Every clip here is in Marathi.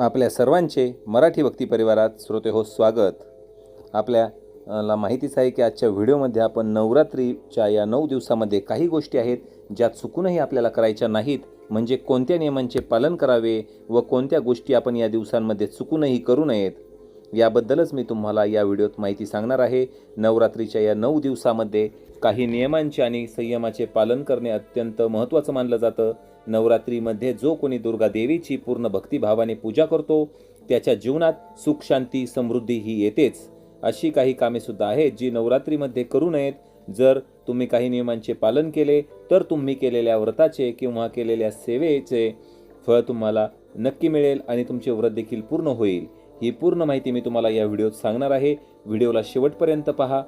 आपल्या सर्वांचे मराठी भक्ती परिवारात श्रोते हो स्वागत. आपल्याला माहितीच आहे की आजच्या व्हिडिओमध्ये आपण नवरात्रीच्या या नऊ दिवसामध्ये काही गोष्टी आहेत ज्या चुकूनही आपल्याला करायच्या नाहीत. म्हणजे कोणत्या नियमांचे पालन करावे व कोणत्या गोष्टी आपण या दिवसांमध्ये चुकूनही करू नयेत? याबद्दलच मी तुम्हाला या व्हिडिओत माहिती सांगणार आहे. नवरात्रीच्या या नऊ दिवसामध्ये काही नियमांचे आणि संयमाचे पालन करणे अत्यंत महत्त्वाचं मानलं जातं. नवरात्रीमध्ये जो कोणी दुर्गा देवीची पूर्ण भक्तिभावाने पूजा करतो त्याच्या जीवनात सुख शांती समृद्धी ही येतेच. अशी काही कामेसुद्धा आहेत जी नवरात्रीमध्ये करू नयेत. जर तुम्ही काही नियमांचे पालन केले तर तुम्ही केलेल्या व्रताचे किंवा केलेल्या सेवेचे फळ तुम्हाला नक्की मिळेल आणि तुमचे व्रत देखील पूर्ण होईल. ही पूर्ण माहिती मी तुम्हाला या व्हिडिओत सांगणार आहे. व्हिडिओला शेवटपर्यंत पहा.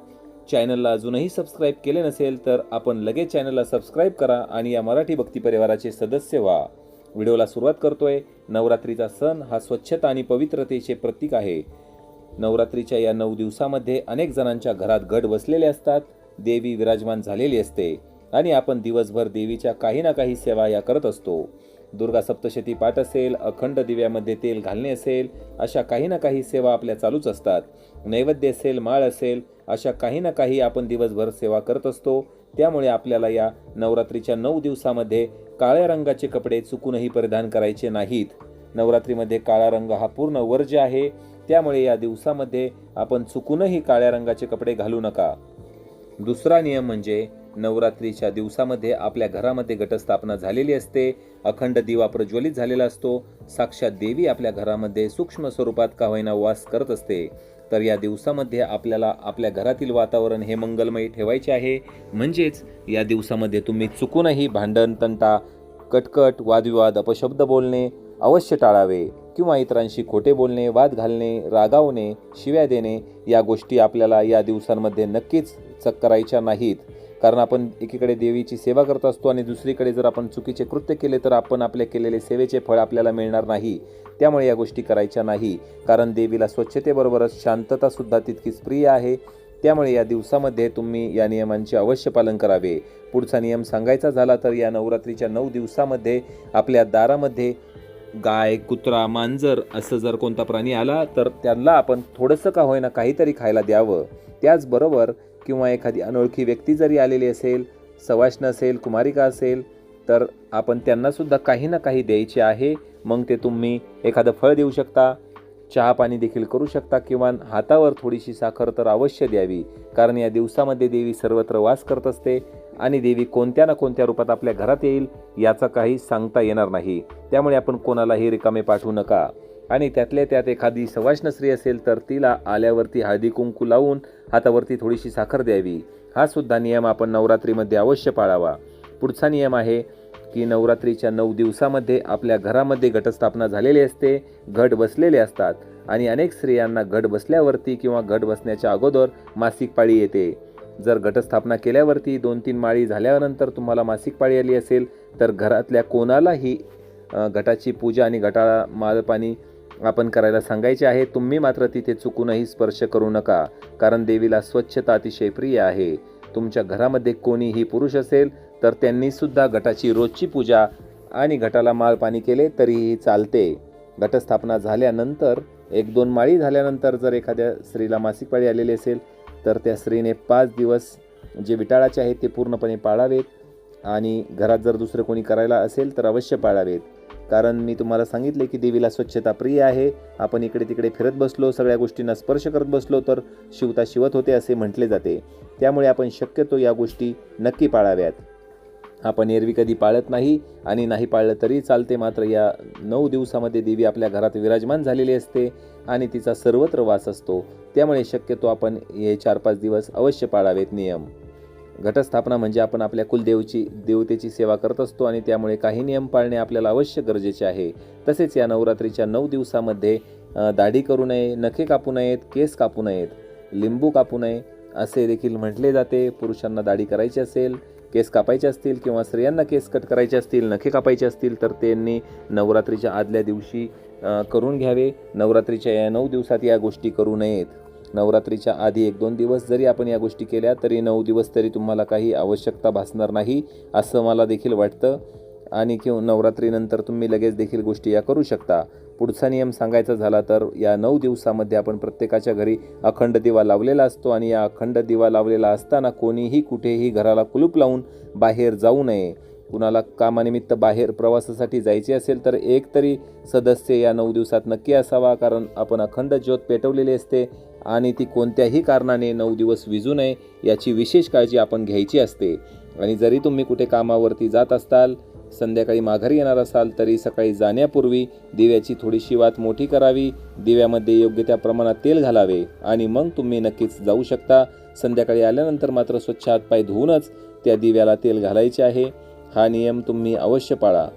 चॅनलला अजूनही सबस्क्राईब केले नसेल तर आपण लगेच चॅनलला सबस्क्राईब करा आणि या मराठी भक्ती परिवाराचे सदस्य व्हा. व्हिडिओला सुरुवात करतोय. नवरात्रीचा सण हा स्वच्छता आणि पवित्रतेचे प्रतीक आहे. नवरात्रीच्या या नऊ दिवसामध्ये अनेक जणांच्या घरात घट बसलेले असतात. देवी विराजमान झालेली असते आणि आपण दिवसभर देवीच्या काही ना काही सेवा या करत असतो. दुर्गा सप्तशती पाठ असेल अखंड दिव्यामध्ये तेल घालणे असेल अशा काही ना काही सेवा आपल्या चालूच असतात. नैवेद्य असेल माळ असेल अशा काही ना काही आपण दिवसभर सेवा करत असतो. त्यामुळे आपल्याला या नवरात्रीच्या नऊ दिवसामध्ये काळ्या रंगाचे कपडे चुकूनही परिधान करायचे नाहीत. नवरात्रीमध्ये काळा रंग हा पूर्ण वर्ज्य आहे त्यामुळे या दिवसामध्ये आपण चुकूनही काळ्या रंगाचे कपडे घालू नका. दुसरा नियम म्हणजे नवरात्रीच्या दिवसामध्ये आपल्या घरामध्ये घटस्थापना झालेली असते. अखंड दिवा प्रज्वलित झालेला असतो. साक्षात देवी आपल्या घरामध्ये सूक्ष्म स्वरूपात का होईना वास करत असते. तर या दिवसामध्ये आपल्याला आपल्या घरातील वातावरण हे मंगलमय ठेवायचे आहे. म्हणजेच या दिवसामध्ये तुम्ही चुकूनही भांडण तंटा कटकट वादविवाद अपशब्द बोलणे अवश्य टाळावे किंवा इतरांशी खोटे बोलणे वाद घालणे रागावणे शिव्या देणे या गोष्टी आपल्याला या दिवसांमध्ये नक्कीच चक करायच्या नाहीत. कारण आपण एकीकडे देवीची सेवा करत असतो आणि दुसरीकडे जर आपण चुकीचे कृत्य केले तर आपण आपल्या केलेले सेवेचे फळ आपल्याला मिळणार नाही. त्यामुळे या गोष्टी करायच्या नाही. कारण देवीला स्वच्छतेबरोबरच शांततासुद्धा तितकीच प्रिय आहे. त्यामुळे या दिवसामध्ये तुम्ही या नियमांचे अवश्य पालन करावे. पुढचा नियम सांगायचा झाला तर या नवरात्रीच्या नऊ दिवसामध्ये आपल्या दारामध्ये गाय कुत्रा मांजर असं जर कोणता प्राणी आला तर त्यांना आपण थोडंसं का होईना काहीतरी खायला द्यावं. त्याचबरोबर किंवा एखादी अनोळखी व्यक्ती जरी आलेली असेल सवाष्ण असेल कुमारिका असेल तर आपण त्यांनासुद्धा काही ना काही द्यायचे आहे. मग ते तुम्ही एखादं फळ देऊ शकता चहा पाणी देखील करू शकता किंवा हातावर थोडीशी साखर तर अवश्य द्यावी. कारण या दिवसामध्ये देवी सर्वत्र वास करत असते आणि देवी कोणत्या ना कोणत्या रूपात आपल्या घरात येईल याचा काही सांगता येणार नाही. त्यामुळे आपण कोणालाही रिकामे पाठवू नका. आणि त्यातल्या त्यात एखादी सवाष्ण स्त्री असेल तर तिला आल्यावरती हळदी कुंकू लावून हातावरती थोडीशी साखर द्यावी. हा सुद्धा नियम आपण नवरात्रीमध्ये अवश्य पाळावा. पुढचा नियम आहे की नवरात्रीच्या नऊ दिवसामध्ये आपल्या घरामध्ये घटस्थापना झालेली असते घट बसलेले असतात आणि अनेक स्त्रियांना घट बसल्यावरती किंवा घट बसण्याच्या अगोदर मासिक पाळी येते. जर घटस्थापना केल्यावरती दोन तीन माळी झाल्यानंतर तुम्हाला मासिक पाळी आली असेल तर घरातल्या कोणालाही घटाची पूजा आणि घटाला मालपाणी आपण करायला सांगायचे आहे तुम्ही मात्र तिथे चुकूनही स्पर्श करू नका कारण देवीला स्वच्छता अतिशय प्रिय आहे. तुमच्या घरामध्ये कोणीही पुरुष असेल तर त्यांनीसुद्धा घटाची रोजची पूजा आणि घटाला माळ पाणी केले तरीही चालते. घटस्थापना झाल्यानंतर एक दोन माळी झाल्यानंतर जर एखाद्या स्त्रीला मासिक पाळी आलेली असेल तर त्या स्त्रीने पाच दिवस जे विटाळाचे आहेत ते पूर्णपणे पाळावेत. आणि घरात जर दुसरं कोणी करायला असेल तर अवश्य पाळावेत. कारण मी तुम्हाला सांगितले की देवीला स्वच्छता प्रिय आहे. आपण इकडे तिकडे फिरत बसलो सगळ्या गोष्टींना स्पर्श करत बसलो तर शिवता शिवत होते असे म्हटले जाते. त्यामुळे आपण शक्यतो या गोष्टी नक्की पाळाव्यात. आपण एरवी कधी पाळत नाही आणि नाही पाळलं तरी चालते. मात्र या नऊ दिवसामध्ये देवी आपल्या घरात विराजमान झालेली असते आणि तिचा सर्वत्र वास असतो. त्यामुळे शक्यतो आपण हे चार पाच दिवस अवश्य पाळावेत नियम. घटस्थापना म्हणजे आपण आपल्या कुलदेवची देवतेची सेवा करत असतो आणि त्यामुळे काही नियम पाळणे आपल्याला अवश्य गरजेचे आहे. तसेच या नवरात्रीच्या नऊ दिवसामध्ये दाढी करू नये नखे कापू नयेत केस कापू नयेत लिंबू कापू नये असे देखील म्हटले जाते. पुरुषांना दाढी करायची असेल केस कापायचे असतील किंवा स्त्रियांना केस कट करायचे असतील नखे कापायचे असतील तर त्यांनी नवरात्रीच्या आदल्या दिवशी करून घ्यावे. नवरात्रीच्या या नऊ दिवसात या गोष्टी करू नयेत. नवरात्रीच्या आधी एक दोन दिवस जरी आपण या गोष्टी केल्या तरी नऊ दिवस तरी तुम्हाला काही आवश्यकता भासणार नाही असं मला देखील वाटतं. आणि किंवा नवरात्रीनंतर तुम्ही लगेच देखील गोष्टी या करू शकता. पुढचा नियम सांगायचा झाला तर या नऊ दिवसामध्ये आपण प्रत्येकाच्या घरी अखंड दिवा लावलेला असतो आणि या अखंड दिवा लावलेला असताना कोणीही कुठेही घराला कुलूप लावून बाहेर जाऊ नये. कुणाला कामानिमित्त बाहेर प्रवासासाठी जायचे असेल तर एक तरी सदस्य या नऊ दिवसात नक्की असावा कारण आपण अखंड ज्योत पेटवलेली असते. आणि ती कोणत्याही कारणाने नऊ दिवस विजू नये याची विशेष काळजी आपण घ्यायची असते. आणि जरी तुम्ही कुठे कामावरती जात असताल संध्याकाळी माघारी येणार असाल तरी सकाळी जाण्यापूर्वी दिव्याची थोडीशी वात मोठी करावी. दिव्यामध्ये योग्य त्या प्रमाणात तेल घालावे आणि मग तुम्ही नक्कीच जाऊ शकता. संध्याकाळी आल्यानंतर मात्र स्वच्छ हातपाय धुवूनच त्या दिव्याला तेल घालायचे आहे. हा नियम तुम्ही अवश्य पाळा.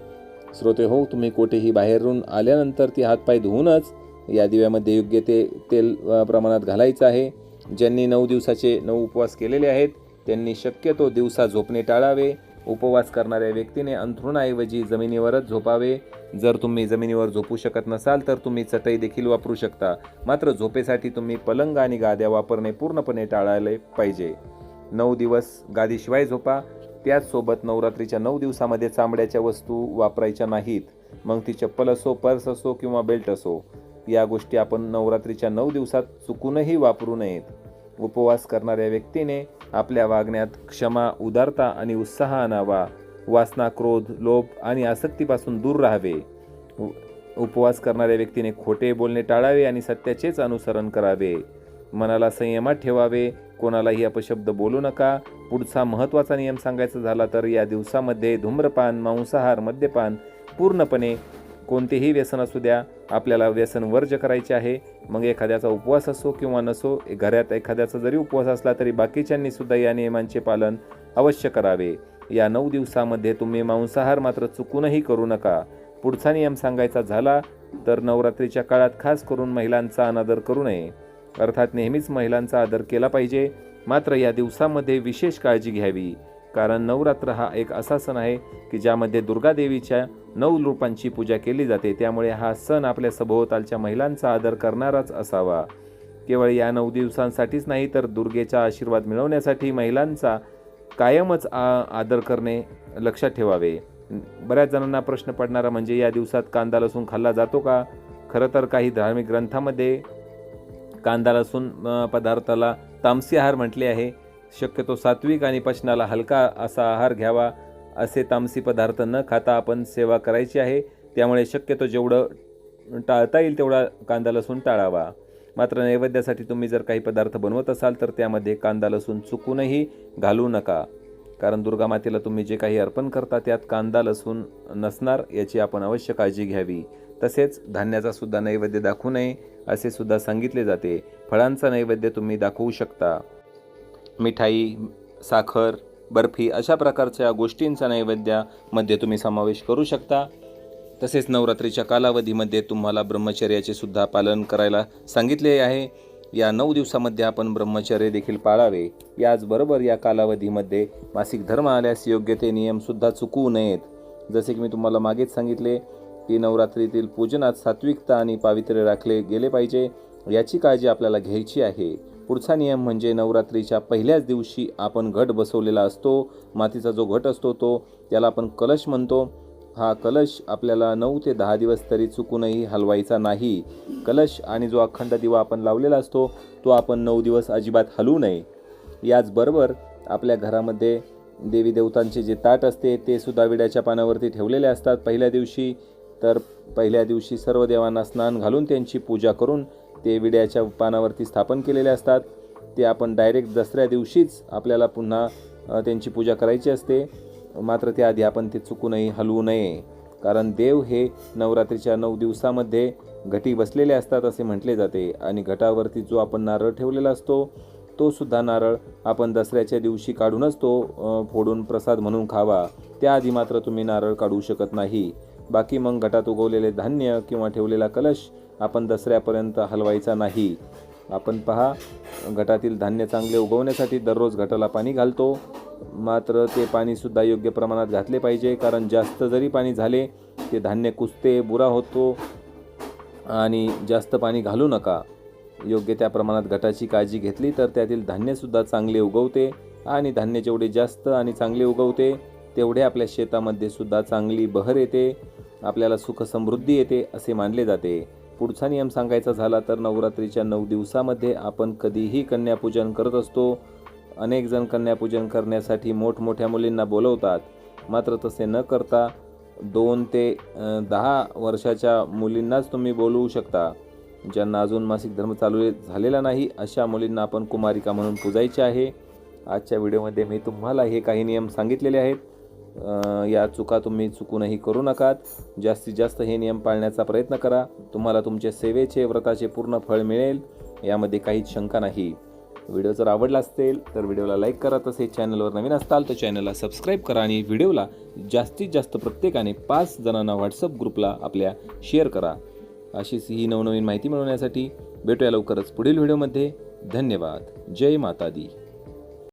श्रोते हो तुम्ही कुठेही बाहेरून आल्यानंतर ती हातपाय धुवूनच या दिव्यामध्ये योग्य ते तेल प्रमाणात घालायचं आहे. ज्यांनी नऊ दिवसाचे नऊ उपवास केलेले आहेत त्यांनी शक्यतो दिवसा झोपणे टाळावे. उपवास करणाऱ्या व्यक्तीने अंथरुणाऐवजी जमिनीवरच झोपावे. जर तुम्ही जमिनीवर झोपू शकत नसाल तर तुम्ही चटई देखील वापरू शकता. मात्र झोपेसाठी तुम्ही पलंग आणि गाद्या वापरणे पूर्णपणे टाळायला पाहिजे. नऊ दिवस गादीशिवाय झोपा. त्याचसोबत नवरात्रीच्या नऊ दिवसामध्ये चांबड्याच्या वस्तू वापरायच्या नाहीत. मग ती चप्पल असो पर्स असो किंवा बेल्ट असो. या गोष्टी आपण नवरात्रीच्या नऊ दिवसात चुकूनही वापरू नयेत. उपवास करणाऱ्या व्यक्तीने आपल्या वागण्यात क्षमा उदारता आणि उत्साह आणावा. वासना क्रोध लोभ आणि आसक्तीपासून दूर राहावे. उपवास करणाऱ्या व्यक्तीने खोटे बोलणे टाळावे आणि सत्याचेच अनुसरण करावे. मनाला संयमात ठेवावे. कोणालाही अपशब्द बोलू नका. पुढचा महत्त्वाचा नियम सांगायचा झाला तर या दिवसामध्ये धूम्रपान मांसाहार मद्यपान पूर्णपणे कोणतेही व्यसन असू द्या. आपल्याला व्यसन वर्ज करायचे आहे. मग एखाद्याचा उपवास असो किंवा नसो घरात एखाद्याचा जरी उपवास असला तरी बाकीच्यांनी सुद्धा या नियमांचे पालन अवश्य करावे. या नऊ दिवसामध्ये तुम्ही मांसाहार मात्र चुकूनही करू नका. पुढचा नियम सांगायचा झाला तर नवरात्रीच्या काळात खास करून महिलांचा अनादर करू नये. अर्थात नेहमीच महिलांचा आदर केला पाहिजे. मात्र या दिवसामध्ये विशेष काळजी घ्यावी. कारण नवरात्र हा एक असा सण आहे की ज्यामध्ये दुर्गादेवीच्या नऊ रूपांची पूजा केली जाते. त्यामुळे हा सण आपल्या सभोवतालच्या महिलांचा आदर करणाराच असावा. केवळ या नऊ दिवसांसाठीच नाही तर दुर्गेचा आशीर्वाद मिळवण्यासाठी महिलांचा कायमच आ आदर करणे लक्षात ठेवावे. बऱ्याच जणांना प्रश्न पडणारा म्हणजे या दिवसात कांदा लसूण खाल्ला जातो का? खरं तर काही धार्मिक ग्रंथामध्ये कांदा लसूण पदार्थाला तामसी आहार म्हटले आहे. शक्यतो सात्विक आणि पचनाला हलका असा आहार घ्यावा असे तामसी पदार्थ न खाता आपण सेवा करायची आहे. त्यामुळे शक्यतो जेवढं टाळता येईल तेवढा कांदा लसूण टाळावा. मात्र नैवेद्यासाठी तुम्ही जर काही पदार्थ बनवत असाल तर त्यामध्ये कांदा लसूण चुकूनही घालू नका. कारण दुर्गा मातेला तुम्ही जे काही अर्पण करता त्यात कांदा लसूण नसणार याची आपण अवश्य काळजी घ्यावी. तसेच धान्याचा सुद्धा नैवेद्य दाखवू नये असे सुद्धा सांगितले जाते. फळांचा नैवेद्य तुम्ही दाखवू शकता. मिठाई साखर बर्फी अशा प्रकारच्या गोष्टींचा नैवेद्यामध्ये तुम्ही समावेश करू शकता. तसेच नवरात्रीच्या कालावधीमध्ये तुम्हाला ब्रह्मचर्याचे सुद्धा पालन करायला सांगितले आहे. या नऊ दिवसामध्ये आपण ब्रह्मचर्य देखील पाळावे. याचबरोबर या कालावधीमध्ये मासिक धर्म आल्यास योग्य ते नियमसुद्धा चुकवू नयेत. जसे की मी तुम्हाला मागेच सांगितले की नवरात्रीतील पूजनात सात्विकता आणि पावित्र्य राखले गेले पाहिजे. याची काळजी आपल्याला घ्यायची आहे. पुढचा नियम म्हणजे नवरात्रीच्या पहिल्याच दिवशी आपण घट बसवलेला असतो. मातीचा जो घट असतो तो त्याला आपण कलश म्हणतो. हा कलश आपल्याला नऊ ते दहा दिवस तरी चुकूनही हलवायचा नाही. कलश आणि जो अखंड दिवा आपण लावलेला असतो तो आपण नऊ दिवस अजिबात हलवू नये. याचबरोबर आपल्या घरामध्ये देवी देवतांचे जे ताट असते ते सुद्धा विड्याच्या पानावरती ठेवलेले असतात. पहिल्या दिवशी तर पहिल्या दिवशी सर्व देवांना स्नान घालून त्यांची पूजा करून ते विड्याच्या पानावरती स्थापन केलेले असतात. ते आपण डायरेक्ट दसऱ्या दिवशीच आपल्याला पुन्हा त्यांची पूजा करायची असते. मात्र त्याआधी आपण ते चुकूनही हलवू नये. कारण देव हे नवरात्रीच्या नऊ दिवसामध्ये घटी बसलेले असतात असे म्हटले जाते आणि घटावरती जो आपण नारळ ठेवलेला असतो तो सुद्धा नारळ आपण दसऱ्याच्या दिवशी काढूनच तो फोडून प्रसाद म्हणून खावा. त्याआधी मात्र तुम्ही नारळ काढू शकत नाही. बाकी मग घटात उगवलेले धान्य किंवा ठेवलेला कलश आपण दसऱ्यापर्यंत हलवायचा नाही. आपण पहा घटातील धान्य चांगले उगवण्यासाठी दररोज घटाला पाणी घालतो. मात्र ते पाणीसुद्धा योग्य प्रमाणात घातले पाहिजे कारण जास्त जरी पाणी झाले ते धान्य कुसते बुरा होतो. आणि जास्त पाणी घालू नका. योग्य त्या प्रमाणात घटाची काळजी घेतली तर त्यातील धान्यसुद्धा चांगले उगवते. आणि धान्य जेवढे जास्त आणि चांगले उगवते तेवढे आपल्या शेतामध्ये सुद्धा चांगली बहर येते. आपल्याला सुख समृद्धी येते असे मानले जाते. पुढचा नियम सांगायचा झाला तर नवरात्रीच्या नऊ दिवसामध्ये आपण कधीही कन्यापूजन करत असतो. अनेक जण कन्यापूजन करण्यासाठी मोठमोठ्या मुलींना बोलवतात. मात्र तसे न करता दोन ते दहा वर्षाच्या मुलींनाच तुम्ही बोलवू शकता. ज्यांना अजून मासिक धर्म चालू झालेला नाही अशा मुलींना आपण कुमारिका म्हणून पूजायचे आहे. आजच्या व्हिडिओमध्ये मी तुम्हाला हे काही नियम सांगितलेले आहेत. या चुका तुम्ही चुकूनही करू नकात. जास्तीत जास्त हे नियम पाळण्याचा प्रयत्न करा. तुम्हाला तुमचे सेवेचे व्रताचे पूर्ण फळ मिळेल. यामध्ये काहीच शंका नाही. व्हिडिओ जर आवडला असेल तर व्हिडिओला लाईक करा. तसेच चॅनलवर नवीन असताल तर चॅनलला सबस्क्राईब करा आणि व्हिडिओला जास्तीत जास्त प्रत्येकाने पाच जणांना व्हॉट्सअप ग्रुपला आपल्या शेअर करा. अशीच ही नवनवीन माहिती मिळवण्यासाठी भेटूया लवकरच पुढील व्हिडिओमध्ये. धन्यवाद. जय माता दी